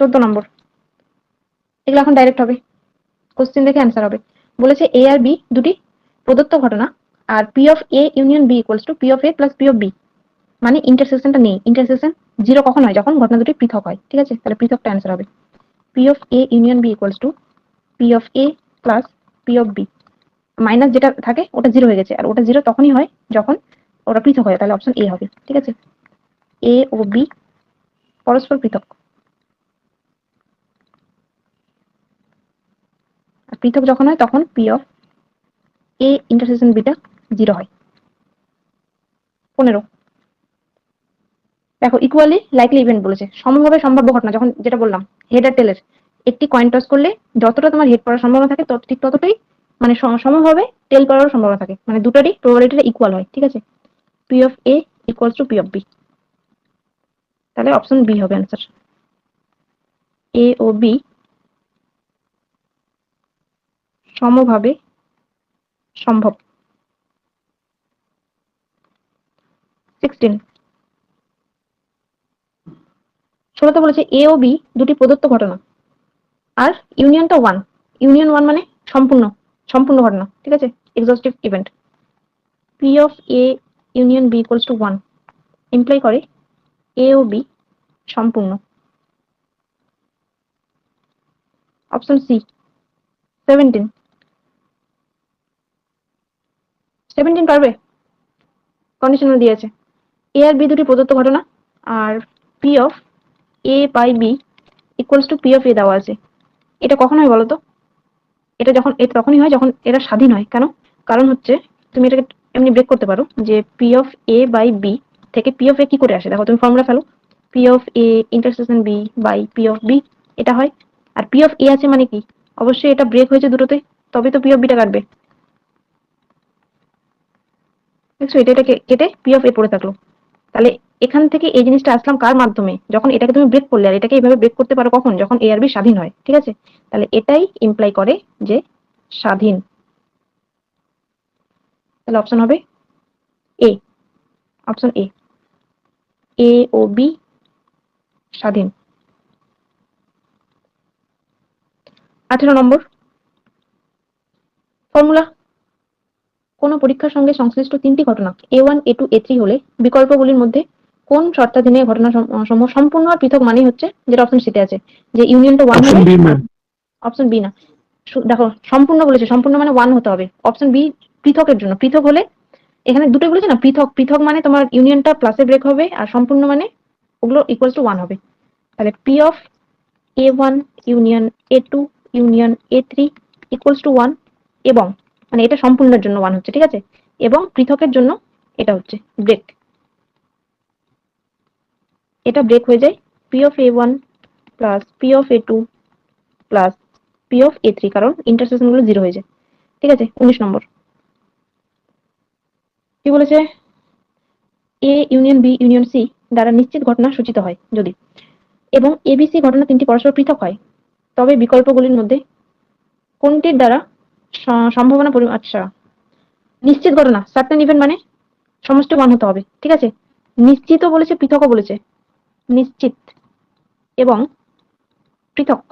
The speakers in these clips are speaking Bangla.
চোদ্দ নম্বর। এগুলো এখন ডাইরেক্ট হবে। কোশ্চেন দেখে অ্যান্সার হবে। বলেছে এ আর বি দুটি প্রদত্ত ঘটনা আর P of A union B equals to P of A plus P of B মানে ইন্টারসেকশনটা নেই। ইন্টারসেকশন জিরো কখন হয়? যখন ঘটনা দুটি পৃথক হয়। ঠিক আছে? তাহলে পৃথকটা অ্যান্সার হবে। P of A union B equals to P of A plus P of B minus যেটা থাকে, ওটা জিরো হয়ে গেছে। আর ওটা জিরো তখনই হয় যখন ওটা পৃথক হয় তাহলে অপশন এ হবে। ঠিক আছে? এ ও বি পরস্পর পৃথক আর পৃথক যখন হয়, তখন পি অফ এ ইন্টারসেকশন বিটা জিরো হয়। পনেরো। দেখো ইকুয়ালি লাইকলি ইভেন্ট বলেছে। সমভাবে সম্ভাব্য ঘটনা, যখন যেটা বললাম হেড আর টেলের একটি কয়েন টস করলে যতটা তোমার হেড পড়ার সম্ভাবনা থাকে, তত ঠিক ততটাই মানে সমভাবে টেল পড়ারও সম্ভাবনা থাকে। মানে দুটারই প্রবাবিলিটিটা ইকুয়াল হয়, ঠিক আছে? P of A equals to P of B তাহলে অপশন বি হবে অ্যান্সার এ ও বি সমভাবে সম্ভব। সিক্সটিন ষোলোতে বলেছে এ ও বি দুটি প্রদত্ত ঘটনা। আর ইউনিয়নটা ওয়ান ইউনিয়ন ওয়ান মানে সম্পূর্ণ সম্পূর্ণ ঘটনা, ঠিক আছে? Exhaustive event P of A union B equals to one imply করে এ ও বি সম্পূর্ণ। অপশন সি সেভেন্টিন সেভেন্টিন পারবে কন্ডিশনাল দিয়েছে। এ আর বি দুটি প্রদত্ত ঘটনা আর P of A by B equals to P of A দেওয়া আছে। এটা কখন হয় বলতো? এটা যখন, এটা তখনই হয় যখন এরা স্বাধীন হয়। কেন? কারণ হচ্ছে তুমি এটাকে এমনি ব্রেক করতে পারো যে P of A by B থেকে পি অফ এ কি করে আসে? দেখো, তুমি formula fellow. P of A intersection B by P of B এটা হয়। আর পি অফ এ আছে মানে কি? অবশ্যই এটা ব্রেক হয়েছে দুটোতে তবে তো পি অফ বিটা কাটবে। দেখছ, এটা এটাকে কেটে পি অফ এ পড়ে থাকল। তাহলে এখান থেকে এই জিনিসটা আসলাম কার মাধ্যমে? যখন এটাকে তুমি ব্রেক করলে, আর এটাকে এইভাবে ব্রেক করতে পারো কখন? যখন এ আর বি স্বাধীন হয়, ঠিক আছে? তাহলে এটাই ইমপ্লাই করে যে স্বাধীন। তাহলে অপশন হবে এ অপশন এ এ ও বি স্বাধীন। আঠেরো নম্বর। ফর্মুলা কোন পরীক্ষার সঙ্গে সংশ্লিষ্ট তিনটি ঘটনা A one A two A three হলে বিকল্পগুলির মধ্যে কোন শর্তাধীনে ঘটনা সমূহ সম্পূর্ণ আর পৃথক মানেই হচ্ছে যেটা অপশন সিতে আছে যে ইউনিয়নটা ওয়ান অপশন বি না। দেখো সম্পূর্ণ বলেছে সম্পূর্ণ মানে ওয়ান হতে হবে। অপশন বি পৃথকের জন্য। পৃথক হলে এখানে দুটো বলেছে না? পৃথক। পৃথক মানে তোমার ইউনিয়নটা প্লাসে ব্রেক হবে আর সম্পূর্ণ মানে ওগুলো ইকুয়াল টু ওয়ান হবে। তাহলে P of A one union A two union A three equals to one এবং মানে এটা সম্পূর্ণের জন্য ওয়ান হচ্ছে, ঠিক আছে? এবং পৃথকের জন্য এটা হচ্ছে ব্রেক এটা ব্রেক হয়ে যায় P of A one plus P of A two plus P of A three কারণ ইন্টারসেকশনগুলো জিরো হয়ে যায়। ঠিক আছে? উনিশ নম্বর। কি বলেছে? A union B union C দ্বারা নিশ্চিত ঘটনা সূচিত হয় যদি। এবং এবিসি ঘটনা তিনটি পরস্পর পৃথক হয়। তবে বিকল্পগুলির মধ্যে কোনটির দ্বারা সম্ভাবনা আচ্ছা। নিশ্চিত ঘটনা। সার্টেন ইভেন্ট মানে সমস্ত ওয়ান হতে হবে। ঠিক আছে? নিশ্চিত বলেছে পৃথকও বলেছে। নিশ্চিত। এবং পৃথক।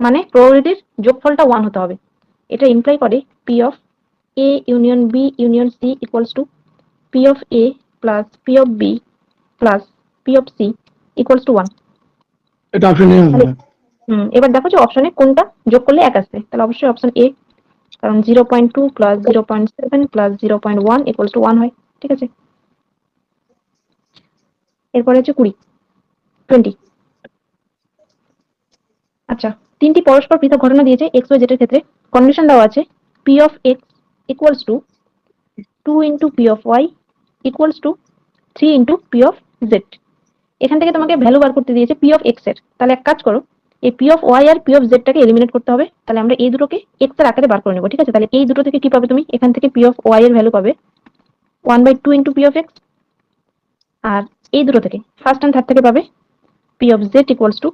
মানে প্রবাবিলিটির যোগফলটা ওয়ান হতে হবে। এটা ইমপ্লাই করে P of A union B union C equals to P of A plus P of B plus P of C equals to one এটা অপশন এ হুম এবার দেখো যে অপশনে কোনটা যোগ করলে এক আসবে। তাহলে অবশ্যই অপশন এ কারণ zero point two plus zero point seven plus zero point one equals to one হয়, ঠিক আছে? এরপরে হচ্ছে কুড়ি টোয়েন্টি আচ্ছা তিনটি পরস্পর পৃথক ঘটনা দিয়েছে এক্স ওয়াই জেটের ক্ষেত্রে। কন্ডিশন দেওয়া আছে P of X equals to two into P of Y equals to three into P of Z এখান থেকে তোমাকে ভ্যালু বার করতে দিয়েছে পি অফ এক্সের। তাহলে এক কাজ করো এই পি অফ ওয়াই আর পি অফ জেডটাকে এলিমিনেট করতে হবে, তাহলে আমরা এই দুটোকে এক্সের আকারে বার করে নেব, ঠিক আছে? তাহলে এই দুটো থেকে কি পাবে তুমি? এখান থেকে পি অফ ওয়াই এর ভ্যালু পাবে one by two into P of X আর এই দুটো থেকে ফার্স্ট অ্যান্ড থার্ড থেকে পাবে P of Z equals to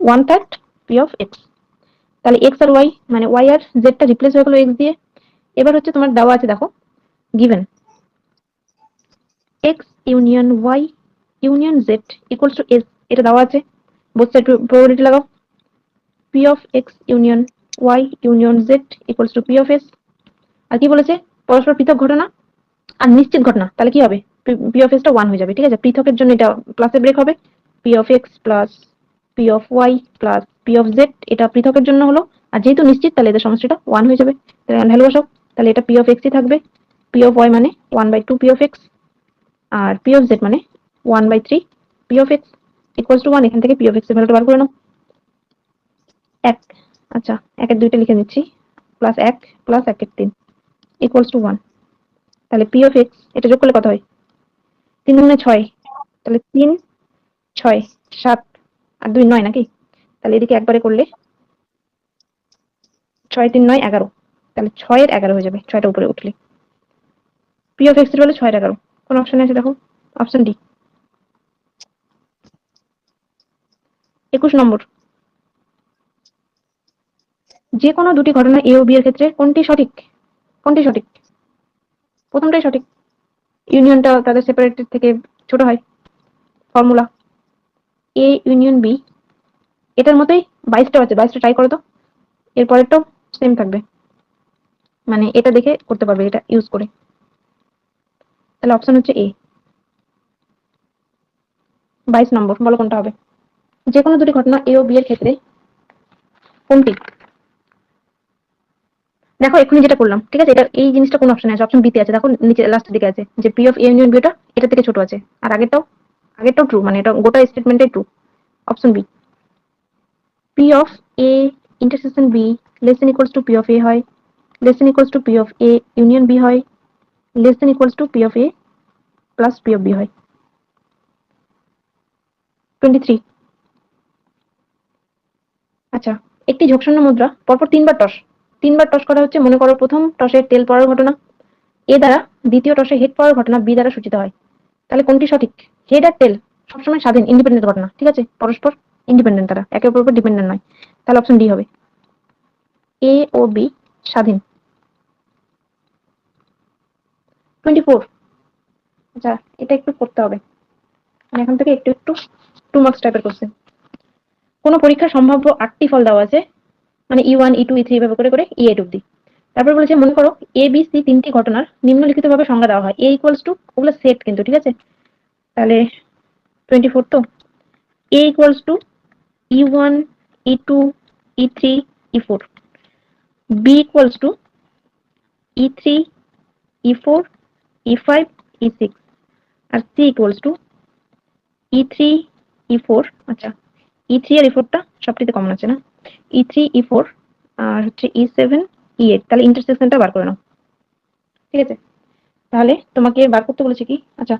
one third P of X তাহলে এক্স আর ওয়াই মানে ওয়াই আর জেডটা রিপ্লেস হয়ে গেলো এক্স দিয়ে। এবার হচ্ছে তোমার দেওয়া আছে, দেখো given X union Y union Z equals to S এটা দেওয়া আছে। বোথ সাইড প্রবাবিলিটি লাগাও P of X union Y union Z equals to P of S আর কি বলেছে পরস্পর পৃথক ঘটনা আর নিশ্চিত ঘটনা তাহলে কি হবে পি অফ এসটা ওয়ান হয়ে যাবে ঠিক আছে পৃথকের জন্য এটা প্লাসে ব্রেক হবে P of X plus P of Y plus P of Z এটা পৃথকের জন্য হলো আর যেহেতু নিশ্চিত তাহলে এদের সমষ্টিটা ওয়ান হয়ে যাবে তাহলে ভ্যালু বসাও তাহলে এটা পি অফ এক্সই থাকবে পি অফ ওয়াই মানে one by two P of X R P of Z মানে one by three P of X equals to one এখান থেকে পি অফ এক্সের ভ্যালুটা বার করে নাও। এক আচ্ছা একের দুইটা লিখে নিচ্ছি প্লাস এক প্লাস একের তিন ইকুয়ালস টু ওয়ান তাহলে পি অফ এক্স এটা যোগ করলে কত হয়? তিন গুণে ছয়, তাহলে তিন, ছয়, সাত, আর দুই নয় নাকি? তাহলে এদিকে একবারে করলে ছয়, তিন, নয়, এগারো। তাহলে ছয়ের এগারো হয়ে যাবে, ছয়টা উপরে উঠলে। পি অফ এক্সের বলে ছয়ের এগারো। কোন অপশনে আছে দেখো? অপশন ডি একুশ নম্বর। যে কোনো দুটি ঘটনা এ ও বি এর ক্ষেত্রে কোনটি সঠিক? কোনটি সঠিক? প্রথমটাই সঠিক। ইউনিয়নটা তাদের সেপারেটেড থেকে ছোট হয়। ফর্মুলা এ ইউনিয়ন বি এটার মতোই বাইশটা আছে বাইশটা ট্রাই করো তো। এরপরেরটাও সেম থাকবে। মানে এটা দেখে করতে পারবে, এটা ইউজ করে। তাহলে অপশন হচ্ছে এ বাইশ নম্বর, বলো কোনটা হবে? যে কোনো দুটি ঘটনা এ ও বি এর ক্ষেত্রে কোনটি? দেখো, এক্ষুনি যেটা করলাম, ঠিক আছে? এটা এই জিনিসটা কোন অপশনে আছে? অপশন বিতে আছে। দেখো, নিচে লাস্টের দিকে আছে যে পি অফ এ ইউনিয়ন বিটা এটা থেকে ছোট আছে। আর আগেরটাও আগেরটাও ট্রু মানে এটা গোটা স্টেটমেন্টে true option B P of A intersection B less than equals to P of A হয়। Less than equals to P of A union B হয়। Less than equals to P of A plus P of B হয়। টোয়েন্টি থ্রি আচ্ছা একটি ঝোঁকশূন্য মুদ্রা, পরপর তিনবার টস। তিনবার টস করা হচ্ছে, মনে করো প্রথম টসে তেল পড়ার ঘটনা। এ দ্বারা দ্বিতীয় টসে হেড পড়ার ঘটনা বি দ্বারা সূচিত হয়। তাহলে কোনটি সঠিক? হেড আর টেল সবসময় স্বাধীন ইন্ডিপেন্ডেন্ট ঘটনা, ঠিক আছে? পরস্পর ইন্ডিপেন্ডেন্ট তারা, একে অপরের উপর ডিপেন্ডেন্ট নয়। তাহলে অপশন ডি হবে। এ ও বি স্বাধীন। টোয়েন্টি ফোর আচ্ছা এটা একটু করতে হবে। মানে এখান থেকে একটু একটু টু মার্কস টাইপের কোশ্চেন কোনো পরীক্ষার সম্ভাব্য আটটি ফল দেওয়া আছে মানে E one E two E three এভাবে করে করে ই এইট অব্দি তারপর বলেছে, মনে করো এ বি সি তিনটি ঘটনার নিম্নলিখিত ভাবে সংজ্ঞা দেওয়া হয়। এ ইকুয়ালস টু ওগুলো সেট কিন্তু, ঠিক আছে? তাহলে টোয়েন্টি ফোর তো? A equals to E one E two E three E four B equals to E three E four E five E six R C equals to E three E four আচ্ছা। ই থ্রি আর ই ফোরটা সবটিতে কমন আছে না? ই থ্রি ই ফোর আর হচ্ছে ই সেভেন ই এইট তাহলে ইন্টারসেকশনটা বার করে নাও। ঠিক আছে? তাহলে তোমাকে বার করতে বলেছে কি? আচ্ছা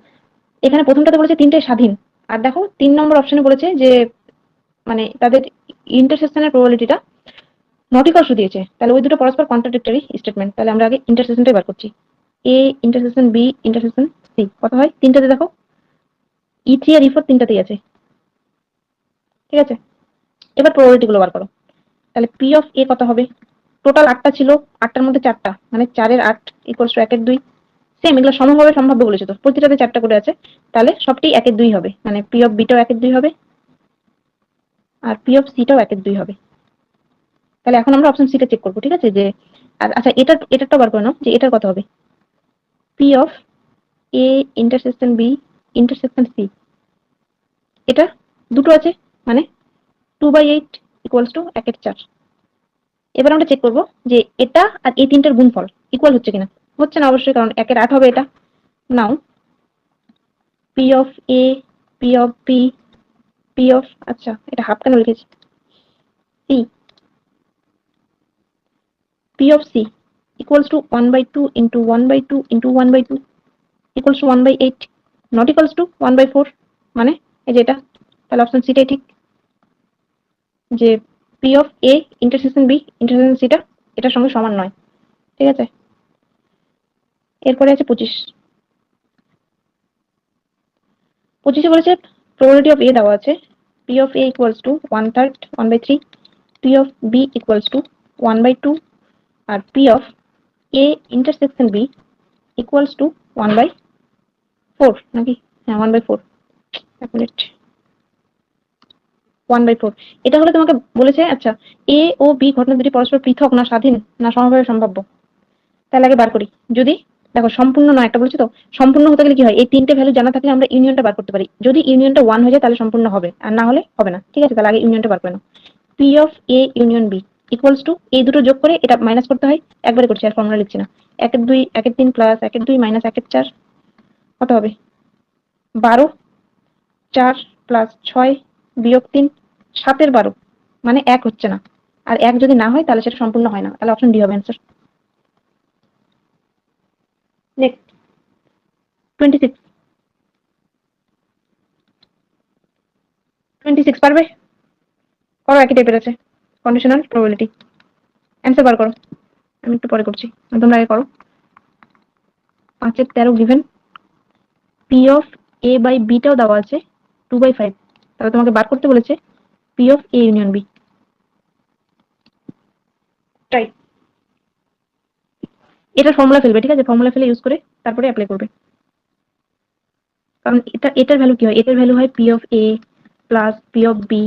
এখানে প্রথমটাতে বলেছে তিনটে স্বাধীন। আর দেখো, তিন নম্বর অপশনে বলেছে যে মানে তাদের ইন্টারসেকশনের প্রবাবিলিটিটা নটিকর্ষ দিয়েছে। তাহলে ওই দুটো পরস্পর কন্ট্রাডিক্টরি স্টেটমেন্ট তাহলে আমরা আগে ইন্টারসেকশনটাই বার করছি। A intersection B intersection C কত হয়? তিনটাতে দেখো। ই থ্রি আর ই ফোর তিনটাতেই আছে। ঠিক আছে? এবার প্রবাবিলিটি গুলো বার করো। তাহলে পি অফ এ কত হবে? টোটাল আটটা ছিল, আটটার মধ্যে চারটা মানে চারের আট ইকুয়ালস টু একের দুই। সেম এগুলো সমভাবে সম্ভাব্য বলেছে তো, প্রতিটাতে চারটা করে আছে। তাহলে সবটি একের দুই হবে মানে পি অফ বিটাও একের দুই হবে, আর পি অফ সিটাও একের দুই হবে। তাহলে এখন আমরা অপশন সিটা চেক করব, ঠিক আছে? যে, আর আচ্ছা এটা এটাটা বার করে নাও, যে এটার কত হবে? P of A intersection B intersection C এটা দুটো আছে? মানে two by eight equals to একের চার। এবার আমরা চেক করব যে এটা আর এই তিনটার গুণফল ইকুয়াল হচ্ছে কিনা। হচ্ছে না অবশ্যই, কারণ একের আট হবে এটা। Now P of A P of B P of আচ্ছা এটা হাফ কেন লিখেছি? C P of C equals to one by two into one by two into one by two equals to one by eight not equals to one by four মানে এই যে এটা, তাহলে অপশন সিটাই ঠিক। যে P of A intersection B intersection সিটা এটার সঙ্গে সমান নয়। ঠিক আছে? এরপরে আছে পঁচিশ। পঁচিশে বলেছে প্রবাবিলিটি অফ এ দেওয়া আছে। P of A equals to one third one by three P of B equals to one by two R P of A intersection B equals to one by four নাকি? হ্যাঁ ওয়ান বাই ফোর এক মিনিট ওয়ান বাই ফোর এটা হলে তোমাকে বলেছে আচ্ছা এ ও বি ঘটনা দুটি পরস্পর পৃথক না স্বাধীন না সমভাবে সম্ভাব্য। তাহলে আগে বার করি। যদি, দেখো, সম্পূর্ণ নয়, একটা বলছি তো, সম্পূর্ণ হতে গেলে কি হয়? এই তিনটে ভ্যালু জানা থাকলে আমরা ইউনিয়নটা বার করতে পারি। যদি ইউনিয়নটা ওয়ান হয়ে যায়, তাহলে সম্পূর্ণ হবে। আর না হলে হবে না। ঠিক আছে, তাহলে আগে ইউনিয়নটা বার করে নাও। P of A union B equals to এই দুটো যোগ করে এটা মাইনাস করতে হয়। একবারে করছি, আর ফর্মুলা লিখছি না। একের দুই একের তিন প্লাস একের দুই মাইনাস একের চার। কত হবে? বারো, চার প্লাস ছয় বিয়োগ তিন। সাতের বারো মানে এক হচ্ছে না। আর এক যদি না হয়, তাহলে সেটা সম্পূর্ণ হয় না। তাহলে অপশন ডি হবে answer next twenty six twenty six পারবে? করো, একই টাইপের আছে। কন্ডিশনাল প্রবাবিলিটি অ্যান্সার বার করো। আমি একটু পরে করছি। তোমরা আগে করো। পাঁচের তেরো given P of A by বিটাও দেওয়া আছে। টু বাই ফাইভ তাহলে তোমাকে বার করতে বলেছে P of A union B try এটা ফর্মুলা ফেলবে ঠিক আছে? ফর্মুলা ফেলে ইউজ করে তারপরে অ্যাপ্লাই করবে। কারণ এটা এটার ভ্যালু কি হয়? এটার ভ্যালু হয় P of A plus P of B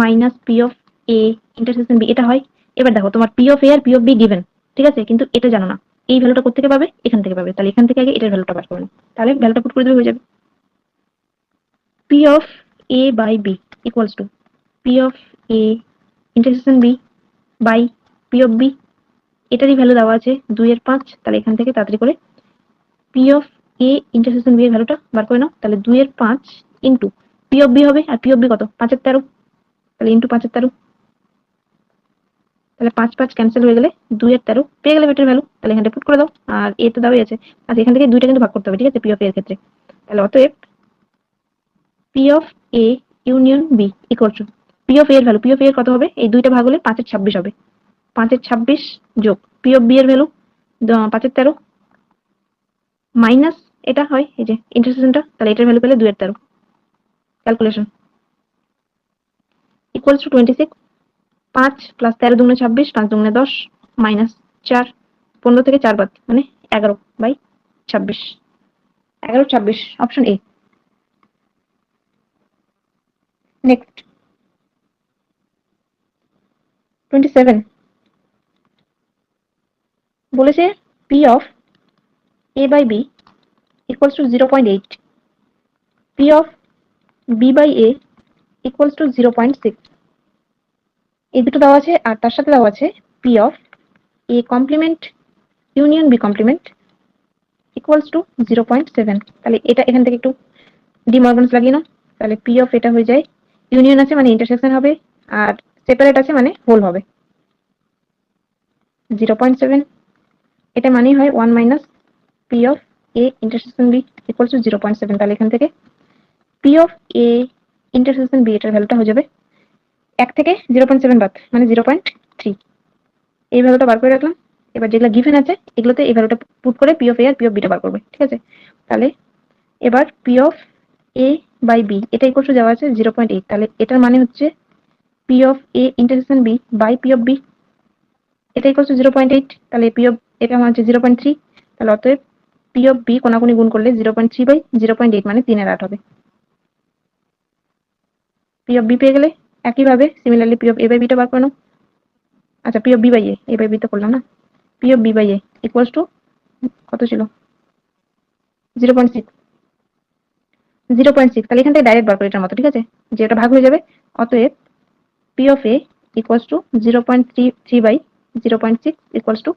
minus P of A intersection B এটা হয় এবার দেখো তোমার পি অফ এ আর পি অফ বি গিভেন ঠিক আছে? কিন্তু এটা জানো না। এই ভ্যালুটা কোথেকে পাবে? এখান থেকে পাবে। তাহলে এখান থেকে আগে এটার ভ্যালুটা বার করে নাও তাহলে ভ্যালুটা পুট করে দেবে হয়ে যাবে। P of A by B equals to P of A intersection B by P of B এটারই ভ্যালু দেওয়া আছে দুই এর পাঁচ, তাহলে এখান থেকে তাড়াতাড়ি করে P of A intersection B এর ভ্যালুটা বার করে নাও, তাহলে দুই এর পাঁচ ইন্টু পি অফ বি হবে আর পি অফ বি কত? পাঁচের তেরো, তাহলে ইন্টু পাঁচের তেরো। তাহলে পাঁচ পাঁচ ক্যান্সেল হয়ে গেলে দুই এর তেরো, পেয়ে গেলে বেটার ভ্যালু তাহলে এখানটা পুট করে দাও, আর এ তো দেওয়াই আছে। আর এখান থেকে দুইটা কিন্তু ভাগ করতে হবে, ঠিক আছে? পি অফ এর ক্ষেত্রে। তাহলে অতএব P of A union B equal to P of এর ভ্যালু পি অফ এর কত হবে? এই দুইটা ভাগ হলে পাঁচের ছাব্বিশ হবে। পাঁচের ছাব্বিশ যোগ পি অফ বি এর ভ্যালু পাঁচের তেরো। মাইনাস এটা হয়, এই যে ইন্টারসেকশনটা তাহলে এটার ভ্যালু পেলে দুইয়ের তেরো। Calculation equals to twenty six পাঁচ প্লাস তেরো দুগুণে ছাব্বিশ, পাঁচ দুগুণে দশ মাইনাস চার, পনেরো থেকে চার বাদ মানে এগারো বাই ছাব্বিশ। এগারো ছাব্বিশ option A next twenty seven বলেছে P of A by B equals to zero point eight P of B by A equals to zero point six এই দুটো দেওয়া আছে, আর তার সাথে দেওয়া আছে P of A complement union B complement equals to zero point seven তাহলে এটা এখান থেকে একটু ডিমর্গনস লাগিয়ে নাও। তাহলে পি অফ এটা হয়ে যায় ইউনিয়ন আছে মানে ইন্টারসেকশন হবে, আর সেপারেট আছে মানে হোল হবে। জিরো পয়েন্ট সেভেন এটা মানেই হয় one minus P of A intersection B equals to zero point seven তাহলে এখান থেকে P of A intersection B এটার ভ্যালুটা হয়ে যাবে এক থেকে জিরো পয়েন্ট সেভেন বাদ মানে জিরো পয়েন্ট থ্রি এই ভ্যালুটা বার করে রাখলাম, এবার যেগুলো গিভেন আছে, এগুলোতে এই ভ্যালুটা পুট করে পি অফ এ আর পি অফ বিটা বার করবে, ঠিক আছে? তাহলে এবার P of A by B এটা ইকুয়াল টু দেওয়া আছে জিরো পয়েন্ট এইট তাহলে এটার মানে হচ্ছে P of A intersection B by P of B এটা equal to zero point eight তাহলে পি অফ এটা মানে হচ্ছে জিরো পয়েন্ট থ্রি তাহলে অতএব পি অফ বি কোনাকুনি গুণ করলে zero point three by zero point eight মানে তিনের আট হবে। পি অফ বি পেয়ে গেলে একইভাবে similarly P of A by beta বার করে আচ্ছা P of B by A A by B তো করলাম না। P of B by A equals to কত ছিল? Zero point six zero point six তাহলে এখান থেকে ডাইরেক্ট বার করে এটার মতো, ঠিক আছে? যে এটা ভাগ হয়ে যাবে, অতএব P of A equals to zero point three three by zero point six equals to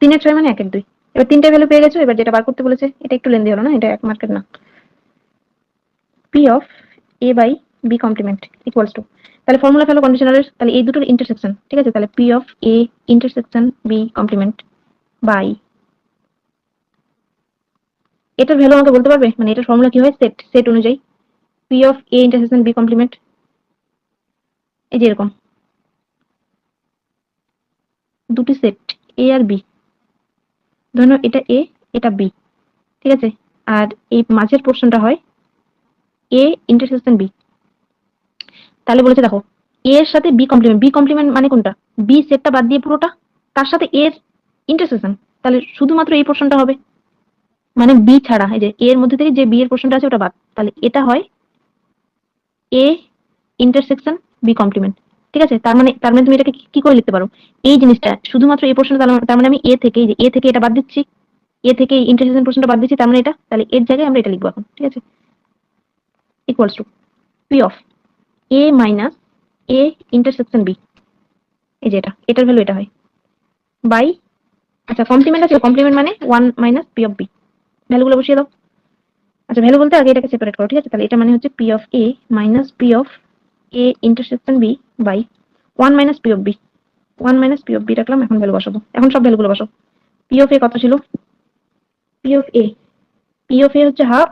তিনের ছয় মানে একের দুই। এবার তিনটে ভ্যালু পেয়ে গেছো, এবার যেটা বার করতে বলেছে, এটা একটু লেন্দি হলো না, এটা এক মার্কেট না। P of A by B complement equals to তাহলে ফর্মুলা ফেলো কন্ডিশনালের তাহলে এই দুটোর ইন্টারসেকশন ঠিক আছে? তাহলে P of A intersection B complement by এটার ভ্যালু আমাকে বলতে পারবে? মানে এটার ফর্মুলা কি হয়? সেট সেট অনুযায়ী। P of A intersection B complement এই যে এরকম। দুটি সেট এ আর বি ধরো এটা এ এটা বি ঠিক আছে? আর এই মাঝের পোর্শনটা হয় এ ইন্টারসেকশন বি তাহলে বলেছে দেখো এ এর সাথে বি কমপ্লিমেন্ট বি কমপ্লিমেন্ট মানে কোনটা? বি সেটটা বাদ দিয়ে পুরোটা, তার সাথে এর ইন্টারসেকশন তাহলে শুধুমাত্র এই পোর্শনটা হবে। মানে বি ছাড়া, এই যে এ এর মধ্যে থেকে যে বি এর পোর্শনটা আছে ওটা বাদ। তাহলে এটা হয় এ ইন্টারসেকশন বি কমপ্লিমেন্ট ঠিক আছে? তার মানে তার মানে তুমি এটাকে কি- করে লিখতে পারো? এই জিনিসটা, শুধুমাত্র এই পোর্শনটা তার মানে আমি এ থেকে এ থেকে এটা বাদ দিচ্ছি। এ থেকে ইন্টারসেকশন পোর্শনটা বাদ দিচ্ছি, তার মানে এটা। তাহলে এর জায়গায় আমরা এটা লিখব এখন, ঠিক আছে? Equals to P of A minus A intersection B এই যে এটা, এটার ভ্যালু এটা হয়। বাই আচ্ছা কমপ্লিমেন্ট আছে কমপ্লিমেন্ট মানে one minus P of B ভ্যালুগুলো বসিয়ে দাও। আচ্ছা ভ্যালু বলতে আগে এটাকে সেপারেট করো, ঠিক আছে? তাহলে এটা মানে হচ্ছে P of A minus P of A intersection B by one minus P of B one minus P of B রাখলাম, এখন ভ্যালু বসাবো। এখন সব ভ্যালুগুলো বসাও। পি অফ এ কত ছিল? P of A P of A হচ্ছে হাফ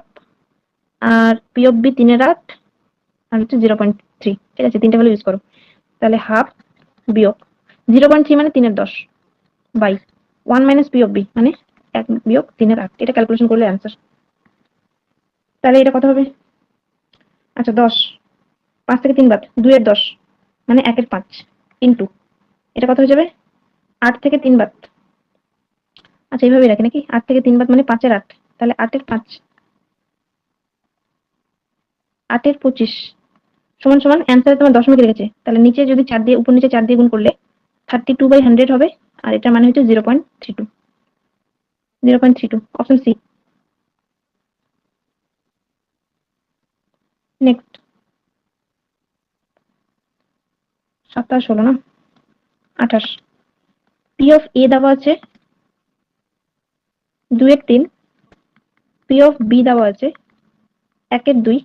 আর পি অফ বি তিনের আট, আর হচ্ছে জিরো পয়েন্ট থ্রি ঠিক আছে, তিনটা ভ্যালু ইউজ করো। তাহলে হাফ বিয়োগ। জিরো পয়েন্ট থ্রি মানে তিনের দশ by one minus P of B মানে এক বিয়োগ তিনের আট। এটা ক্যালকুলেশন করলে অ্যান্সার তাহলে এটা কত হবে? আচ্ছা দশ। পাঁচ থেকে তিন বাদ, দুইয়ের দশ মানে একের পাঁচ, ইন্টু। এটা কত হয়ে যাবে? আট থেকে তিন বাদ। আচ্ছা এইভাবে রাখি নাকি? আট থেকে তিন বাদ মানে পাঁচের আট। তাহলে আটের পাঁচ, আটের পঁচিশ। সমান সমান অ্যান্সারে তোমার দশমিক রেখেছে। তাহলে নিচে যদি চার দিয়ে, উপর নিচে চার দিয়ে গুণ করলে থার্টি টু বাই হান্ড্রেড হবে, আর এটা মানে হচ্ছে zero point three two zero point three two option C next সাতাশ হলো না? আঠাশ। পি অফ এ দেওয়া আছে। দুয়ের তিন। পি অফ বি দেওয়া আছে। একের দুই।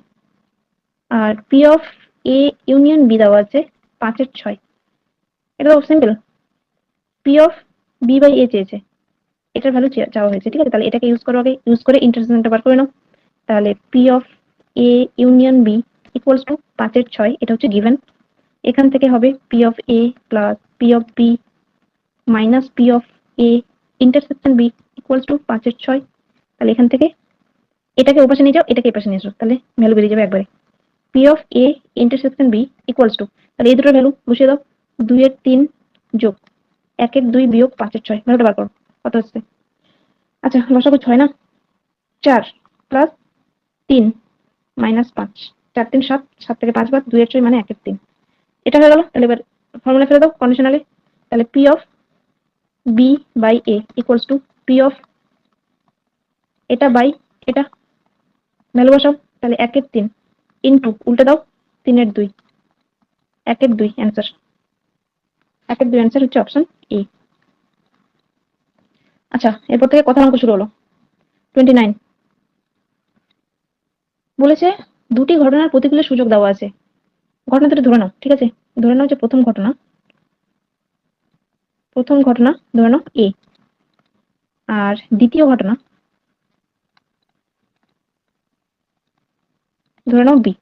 আর P of A union B দেওয়া আছে। পাঁচের ছয়। এটা তো simple P of B by A চেয়েছে। এটার ভ্যালু চাওয়া হয়েছে। ঠিক আছে? তাহলে এটাকে ইউজ করো আগে। ইউজ করে ইন্টারসেকশনটা বার করে নাও। তাহলে P of A union B equals to পাঁচের ছয়। এটা হচ্ছে গিভেন এখান থেকে হবে P of A plus P of B minus P of A intersection B equals to পাঁচের ছয়। তাহলে এখান থেকে এটাকে ওপাশে নিয়ে যাও, এটাকে এপাশে নিয়ে এসো তাহলে ভ্যালু বেরিয়ে যাবে একবারে। P of A intersection B equals to তাহলে এই দুটোর ভ্যালু বসিয়ে দাও দুইয়ের তিন যোগ এক এক দুই বিয়োগ পাঁচের ছয়। ভ্যালুটা বার করো, কত হচ্ছে? আচ্ছা লসাগু ছয় না? চার প্লাস তিন মাইনাস পাঁচ। চার তিন সাত সাত থেকে পাঁচ বাদ দুইয়ের ছয় মানে এক একের তিন। এটা হয়ে গেল। তাহলে এবার ফর্মুলা ফেলে দাও কন্ডিশনালে তাহলে P of B by A equals to P of এটা বাই এটা। ভ্যালু বসাও, তাহলে একের তিন। ইন্টু উল্টে দাও, তিনের দুই। একের দুই অ্যান্সার একের দুই অ্যান্সার হচ্ছে অপশন এ আচ্ছা এরপর থেকে কথা অঙ্ক শুরু হলো। টোয়েন্টি নাইন বলেছে, দুটি ঘটনার প্রতিকূলের সুযোগ দেওয়া আছে। ঘটনা দুটো ধরে নাও, ঠিক আছে? ধরে নাও যে প্রথম ঘটনা। প্রথম ঘটনা ধরে নাও এ আর দ্বিতীয় ঘটনা ধরে নাও বি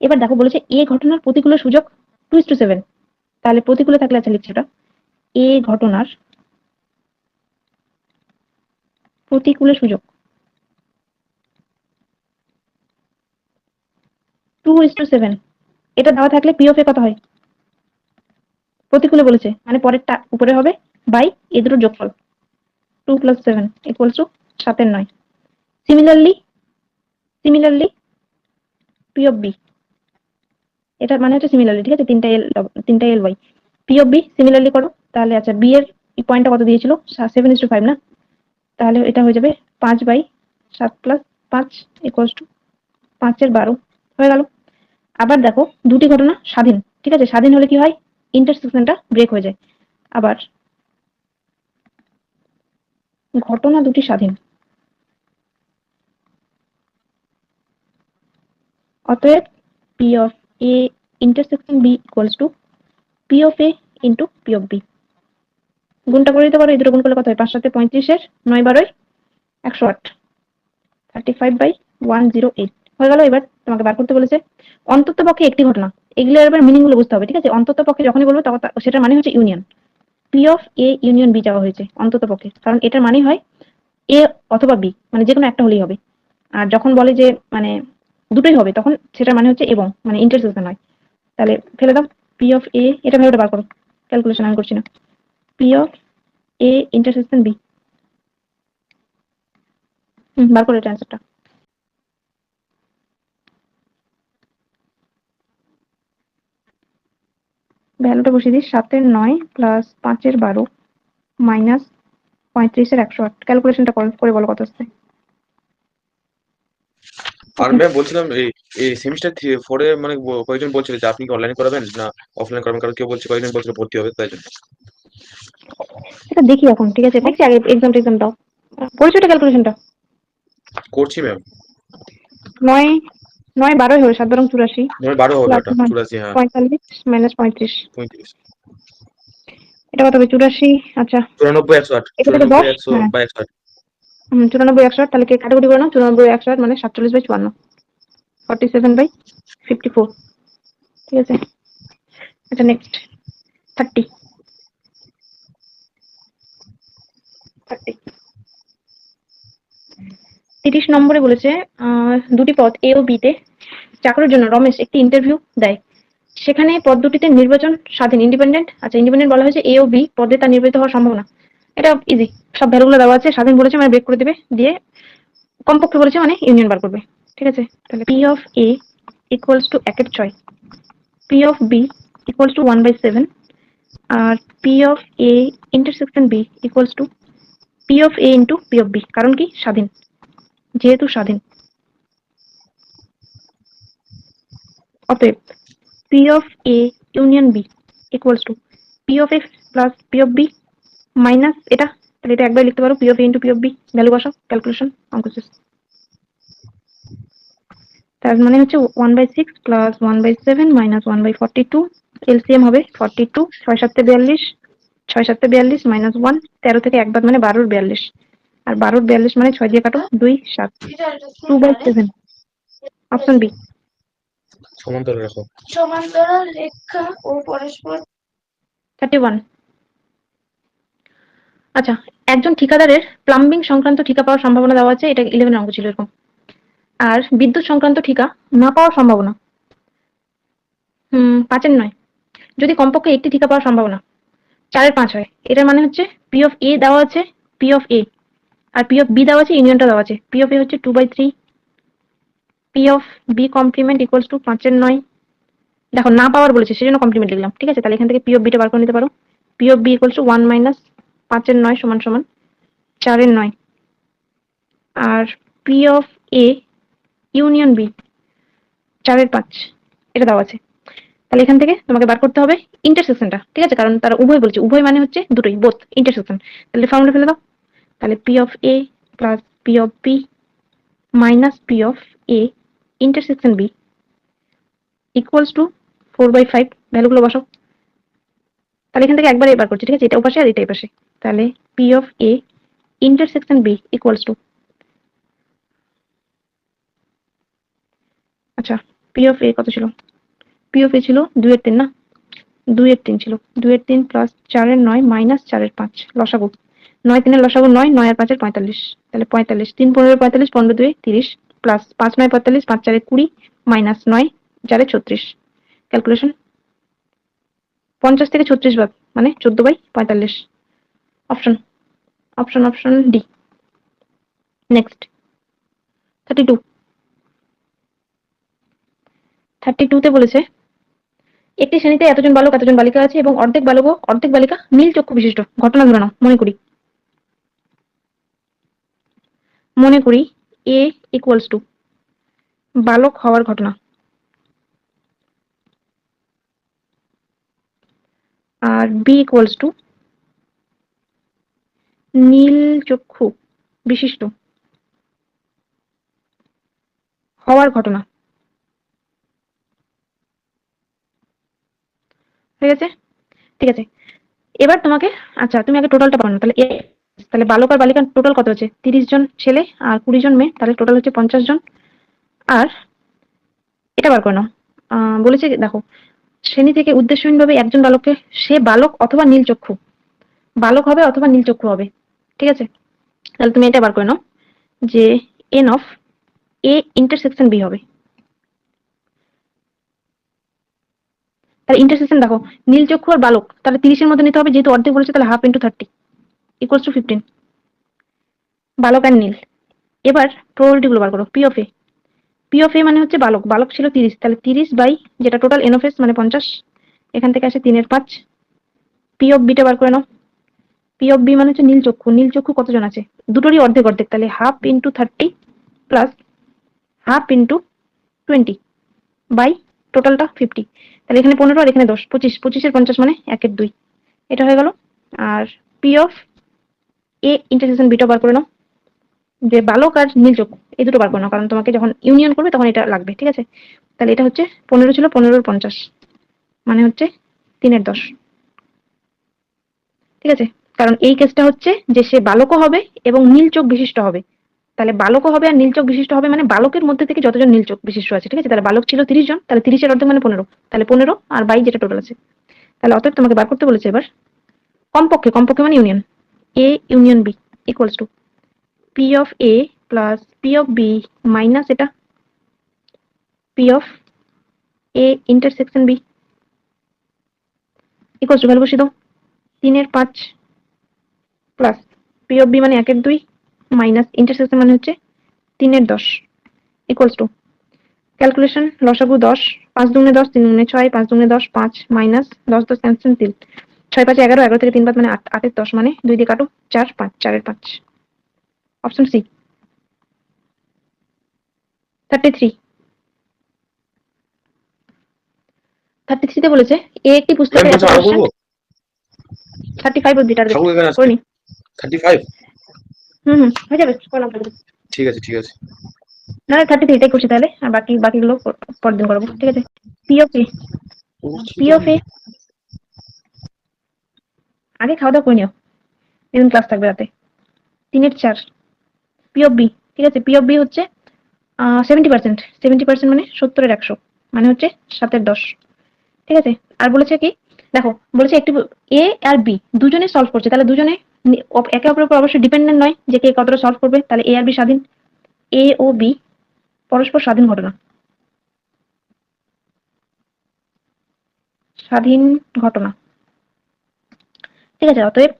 এবার দেখো বলেছে এ ঘটনার প্রতিকূলে সুযোগ টু টু সেভেন তাহলে প্রতিকূলে থাকলে আচ্ছা লিখছি ওটা। এ ঘটনার প্রতিকূলে সুযোগ টু ইস টু সেভেন এটা দেওয়া থাকলে পি অফ এ কত হয়? প্রতিকূলে বলেছে। মানে পরেরটা উপরে হবে বাই এ দুটোর যোগফল। Two plus seven equals to সাতের নয়। Similarly similarly P of B এটা মানে হচ্ছে সিমিলারলি ঠিক আছে? তিনটা এল তিনটা L Y P of B similarly করো। তাহলে আচ্ছা বি এর পয়েন্টটা কত দিয়েছিল? সেভেন ইস টু ফাইভ না? তাহলে এটা হয়ে যাবে পাঁচ বাই সাত প্লাস পাঁচ ইকুয়ালস টু পাঁচের বারো। হয়ে গেল। আবার দেখো, দুটি ঘটনা স্বাধীন, ঠিক আছে? স্বাধীন হলে কি হয়? ইন্টারসেকশনটা ব্রেক হয়ে যায়। আবার ঘটনা দুটি স্বাধীন। অতএব P of A intersection B equals to P of A into P of B গুণটা করে দিতে পারো, এই দুটো গুণ করলে কত হয়? পাঁচ সাথে পঁয়ত্রিশের নয় বারোয় একশো আট। Thirty five by one zero eight হয়ে গেল এবার তোমাকে বার করতে বলেছে। অন্তত পক্ষে একটি ঘটনা। এগুলো এবার মিনিংগুলো বুঝতে হবে, ঠিক আছে? অন্তত পক্ষে যখনই বলব তখন সেটার মানে হচ্ছে union P of A union B যাওয়া হয়েছে অন্তত পক্ষে। কারণ এটার মানে হয় এ অথবা বি মানে যে কোনো একটা হলেই হবে। আর যখন বলে যে মানে দুটোই হবে, তখন সেটার মানে হচ্ছে এবং মানে ইন্টারসেকশন হয়। তাহলে ফেলে দাও পি অফ এ এটা ভেবে বার করো। ক্যালকুলেশন আমি করছি না। P of A intersection B বার করো এটা অ্যান্সারটা ভ্যালুটা বসিয়ে দিই সাতের নয় প্লাস পাঁচের বারো মাইনাস পঁয়ত্রিশের একশো আট। ক্যালকুলেশনটা করে বলো কত আসছে। আর ম্যাম বলছিলাম এই এই সেমিস্টার ফোরে মানে কয়েকজন বলছিল যে আপনি কি অনলাইন করাবেন না অফলাইন করাবেন? কারণ কেউ বলছে কয়েকজন বলছিল ভর্তি হবে তাই জন্য। এটা দেখি এখন ঠিক আছে? দেখছি আগে এক্সাম টেক্সাম দাও। পরিচয়টা ক্যালকুলেশনটা করছি ম্যাম নয় নয় বারোই হবে সাত বারং চুরাশি। বারো হবে ওটা চুরাশি হ্যাঁ। পঁয়তাল্লিশ মাইনাস পঁয়ত্রিশ। পঁয়ত্রিশ। এটা কত হবে? চুরাশি? আচ্ছা। চুরানব্বই একশো আট। চুরানব্বই? একশো হ্যাঁ। বা একশো আট। চুরানব্বই একশো আট তাহলে কে কাটাকুটি করে নাও? চুরানব্বই একশো আট মানে সাতচল্লিশ বাই চুয়ান্ন। Forty seven by fifty four ঠিক আছে? আচ্ছা নেক্সট থার্টি থার্টি তিরিশ নম্বরে বলেছে দুটি পদ এ ও বিতে চাকরির জন্য রমেশ একটি ইন্টারভিউ দেয়। সেখানে পদ দুটিতে নির্বাচন, স্বাধীন ইন্ডিপেন্ডেন্ট আচ্ছা ইন্ডিপেন্ডেন্ট বলা হয়েছে এ ও বি পদে তার নির্বাচিত হওয়ার সম্ভাবনা। এটা ইজি সব ভ্যালুগুলো দেওয়া আছে, স্বাধীন বলেছে মানে ব্রেক করে দেবে, দিয়ে কমপক্ষে বলেছে মানে ইউনিয়ন বার করবে। ঠিক আছে? তাহলে P of A equals to একের ছয়। P of B equals to one by seven R P of A intersection B equals to P of A into P of B কারণ কি? স্বাধীন। যেহেতু স্বাধীন। অতএব P of A union B equals to P of A plus P of B minus এটা তাহলে এটা একবার লিখতে পারো P of A into P of B value বসাও ক্যালকুলেশন অঙ্ক শেষ তার মানে হচ্ছে one by six plus one by seven minus one by forty two LCM হবে ফর্টি টু ছয় সাতটা বিয়াল্লিশ ছয় সাতটা বিয়াল্লিশ মাইনাস ওয়ান তেরো থেকে একবার মানে বারোর বিয়াল্লিশ। আর বারোর বিয়াল্লিশ মানে ছয় দিয়ে কাটো দুই সাত। Two by seven option B সমান্তরাল রাখো। সমান্তরাল রেখা ও পরস্পর থার্টি ওয়ান আচ্ছা একজন ঠিকাদারের প্লাম্বিং সংক্রান্ত ঠিকা পাওয়ার সম্ভাবনা দেওয়া আছে এটা ইলেভেন অঙ্ক ছিল এরকম। আর বিদ্যুৎ সংক্রান্ত ঠিকা না পাওয়ার সম্ভাবনা? হুম পাঁচের নয়। যদি কমপক্ষে একটি ঠিকা পাওয়ার সম্ভাবনা চারের পাঁচ হয় এটার মানে হচ্ছে পি অফ এ দেওয়া আছে পি অফ এ আর পি অফ বি দেওয়া আছে ইউনিয়নটা দেওয়া আছে পি অফ এ হচ্ছে two by three P of B complement equals to পাঁচের নয়। দেখো, না পাওয়ার বলেছে, সেজন্য কমপ্লিমেন্ট লিখলাম, ঠিক আছে? তাহলে এখান থেকে পি অফ বিটা বার করে নিতে পারো। P of B equals to one minus পাঁচের নয় সমান সমান চারের নয়। আর P of A union B চারের পাঁচ, এটা দেওয়া আছে। তাহলে এখান থেকে তোমাকে বার করতে হবে ইন্টারসেকশনটা ঠিক আছে? কারণ তারা উভয় বলছে, উভয় মানে হচ্ছে দুটোই বোথ ইন্টারসেকশন তাহলে ফর্মুলা ফেলে দাও। তাহলে P of A plus P of B minus P of A intersection B equals to four by five ভ্যালুগুলো বসাও। তাহলে এখান থেকে একবার এবার করছি, ঠিক আছে? এটা পাশে আর এটা পাশে তাহলে P of A intersection B equals to আচ্ছা পি অফ এ কত ছিল? পি অফ এ ছিল দুইয়ের তিন না? দুইয়ের তিন ছিল। দুইয়ের তিন প্লাস চারের নয় মাইনাস চারের পাঁচ, লসাগু। নয় তিনের লসাগু নয় নয় আর পাঁচের পঁয়তাল্লিশ। তাহলে পঁয়তাল্লিশ, তিন পনেরো পঁয়তাল্লিশ, পনেরো দুই তিরিশ। প্লাস পাঁচ নয় পঁয়তাল্লিশ, পাঁচ চারে কুড়ি মাইনাস নয়, চারে ছত্রিশ। ক্যালকুলেশন পঞ্চাশ থেকে ছত্রিশ বাদ মানে চোদ্দ বাই পঁয়তাল্লিশ। Option option option D next thirty two thirty টুতে বলেছে, একটি শ্রেণীতে এতজন বালক, এতজন বালিকা আছে এবং অর্ধেক বালক ও অর্ধেক বালিকা নীল চক্ষু বিশিষ্ট। ঘটনা ধরে নাও, মনে করি। মনে করি এ ইকুয়ালস টু বালক হওয়ার ঘটনা। আর বি ইকুয়ালস টু নীল চক্ষু বিশিষ্ট হওয়ার ঘটনা। ঠিক আছে ঠিক আছে। এবার তোমাকে আচ্ছা তুমি আগে টোটালটা বানাও তাহলে তাহলে বালক আর বালিকার টোটাল কত হচ্ছে? তিরিশ জন ছেলে আর কুড়ি জন মেয়ে, তাহলে টোটাল হচ্ছে পঞ্চাশ জন। আর এটা বার করে নাও। বলেছে দেখো, শ্রেণি থেকে উদ্দেশ্যহীনভাবে একজন বালককে সে বালক অথবা নীল চক্ষু। বালক হবে অথবা নীল চক্ষু হবে, ঠিক আছে? তাহলে তুমি এটা বার করে নাও, যে N of A intersection B হবে। তাহলে ইন্টারসেকশন দেখো, নীল চক্ষু আর বালক, তাহলে তিরিশের মধ্যে নিতে হবে, যেহেতু অর্ধেক বলেছে, তাহলে half into thirty equals to fifteen বালক আর নীল। এবার প্রবাবিলিটি গুলো বার করো P of A P of A মানে হচ্ছে বালক। বালক ছিল তিরিশ। তাহলে তিরিশ বাই যেটা টোটাল এন অফ এস মানে পঞ্চাশ। এখান থেকে আসে তিনের পাঁচ। পি অফ বিটা বার করে নাও। পি অফ বি মানে হচ্ছে নীল চক্ষু। নীল চক্ষু কতজন আছে? দুটোরই অর্ধেক অর্ধেক। তাহলে half into thirty plus half into twenty by টোটালটা ফিফটি তাহলে এখানে পনেরো আর এখানে দশ। পঁচিশ। পঁচিশের পঞ্চাশ মানে একের দুই। এটা হয়ে গেল। আর পি অফ এ ইন্টারসেকশন বিটা বার করে নাও। যে বালক আর নীল চক্ষু এই দুটো বার করে নাও, কারণ তোমাকে যখন ইউনিয়ন করবে তখন এটা লাগবে, ঠিক আছে? তাহলে এটা হচ্ছে পনেরো ছিল, পনেরোর পঞ্চাশ। মানে হচ্ছে তিনের দশ। ঠিক আছে? কারণ এই কেসটা হচ্ছে যে সে বালকও হবে এবং নীল চোখ বিশিষ্ট হবে। তাহলে বালকও হবে আর নীল চোখ বিশিষ্ট হবে মানে বালকের মধ্যে থেকে যতজন নীল চোখ বিশিষ্ট আছে, ঠিক আছে? তাহলে বালক ছিল তিরিশ জন, তাহলে তিরিশের অর্ধেক মানে পনেরো। তাহলে পনেরো আর বাই যেটা টোটাল আছে। তাহলে অতএব তোমাকে বার করতে বলেছে এবার। কমপক্ষে কমপক্ষে মানে union A union B equals to P of A plus P of B minus এটা P of A intersection B equals to value বসিয়ে দাও। তিনের পাঁচ প্লাস পি অফ বি মানে একের দুই মাইনাস ইন্টারসেকশন মানে হচ্ছে তিনের দশ ইকুয়ালস টু ক্যালকুলেশন লসাগু দশ, পাঁচ দুগুণে দশ, তিন দুগুণে ছয়, পাঁচ দুগুণে দশ, পাঁচ মাইনাস দশ দশ ক্যান্সেল তিন। ছয় পাঁচ এগারো এগারো থেকে তিন পাঁচ মানে আট আটের দশ মানে দুই দিয়ে কাটো চার পাঁচ চারের পাঁচ। Option C thirty three thirty থ্রিতে বলেছে এ একটি পুস্তকে থার্টি ফাইভ অব্দি টার্গেট ঠাকুর এখানে আছে করে নি। থার্টি ফাইভ হুম হুম হয়ে যাবে করলাম ঠিক আছে ঠিক আছে। না থার্টি থ্রিটাই করছি তাহলে আর বাকি বাকিগুলো পর- পরের দিন করব। ঠিক আছে। P of A P of. এ আগে খাওয়া দাওয়া করে নিও। এদিন ক্লাস থাকবে রাতে। তিনের চার। পি অফ বি ঠিক আছে? পি অফ বি হচ্ছে সেভেন্টি পার্সেন্ট সেভেন্টি পার্সেন্ট মানে সত্তরের একশো। মানে হচ্ছে সাতের দশ। ঠিক আছে? আর বলেছে কি? দেখো, বলেছে একটি এ আর বি দুজনে সলভ করছে। তাহলে দুজনে একে অপরের উপর অবশ্যই ডিপেন্ডেন্ট নয় যে কে কতটা সলভ করবে। তাহলে এ আর বি স্বাধীন। এ ও বি পরস্পর স্বাধীন ঘটনা। স্বাধীন ঘটনা। ঠিক আছে, অতএব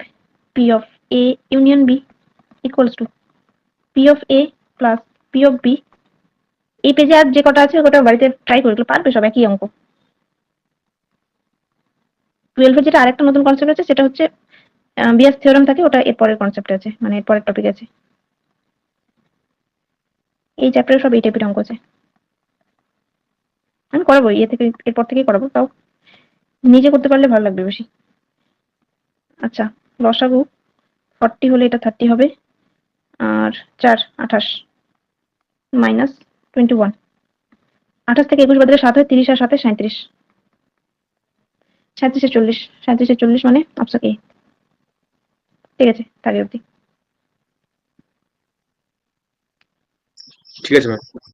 P of A union B equals to P of A plus P of B এই পেজে আর যে কটা আছে ওটা বাড়িতে ট্রাই করে পারবে সব একই অঙ্ক। টুয়েলভে যেটা আরেকটা নতুন কনসেপ্ট আছে, সেটা হচ্ছে বিয়াস থিওরাম থাকে, ওটা এর পরের কনসেপ্ট আছে মানে এর পরের টপিক আছে। এই চ্যাপ্টারে সব এই টাইপের অঙ্ক আছে। আমি করাবো ইয়ে থেকে, এরপর থেকেই করাবো, তাও নিজে করতে পারলে ভালো লাগবে বেশি। আচ্ছা লসাগু ফর্টি হলে এটা থার্টি হবে। আর চার, আঠাশ, মাইনাস টোয়েন্টি ওয়ান। আঠাশ থেকে একুশ বাদে সাত হয়, তিরিশ আর সাথে সাঁত্রিশ সাঁত্রিশে চল্লিশ সাঁত্রিশে চল্লিশ মানে অপশন এ ঠিক আছে তারই অবধি। ঠিক আছে